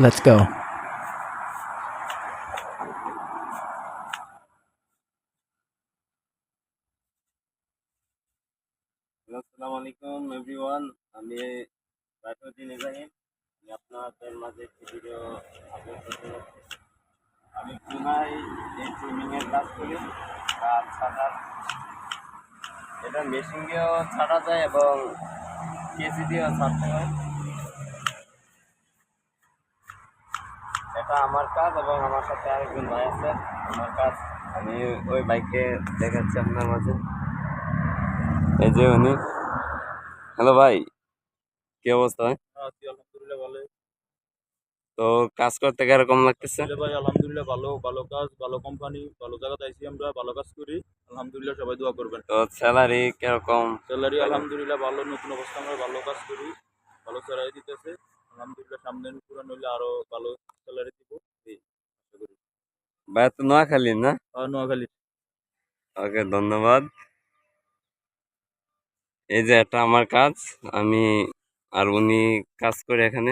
Let's go. আসসালামু আলাইকুম everyone আমি রাইফুদ্দিন ইব্রাহিম আমি আপনাদের মাঝে একটি ভিডিও আপলোড করতে আমি পুনায় এই সুইমিংয়ের কাজ করি আর ছাটার এটা মেশিন দিয়েও ছাটা যায় এবং কেসি দিয়েও ছাড়তে হয়। এটা আমার কাজ এবং আমার সাথে আরেকজন ভাই আছে আমার কাজ। আমি ওই বাইকে দেখাচ্ছি আপনার মাঝে। এই যে উনি। হ্যালো ভাই কি অবস্থা ভাই? আলহামদুলিল্লাহ ভালো তো কাজ করতে কীরকম লাগতেছে? ভাই আলহামদুলিল্লাহ ভালো ভালো কাজ ভালো কোম্পানি ভালো জায়গাতে আইছি আমরা ভালো কাজ করি। আলহামদুলিল্লাহ সবাই দোয়া করবেন। তো স্যালারি কীরকম? স্যালারি আলহামদুলিল্লাহ ভালো নতুন অবস্থা আমরা ভালো কাজ করি। ভালো স্যালারি দিতেছে। আলহামদুলিল্লাহ সামনে পুরান হইলে আরও ভালো স্যালারি দিব। এই আশা করি। ভাই তো নোয়াখালী না? নোয়াখালী। ওকে ধন্যবাদ। এই যে এটা আমার কাজ। আমি আর উনি কাজ করে এখানে।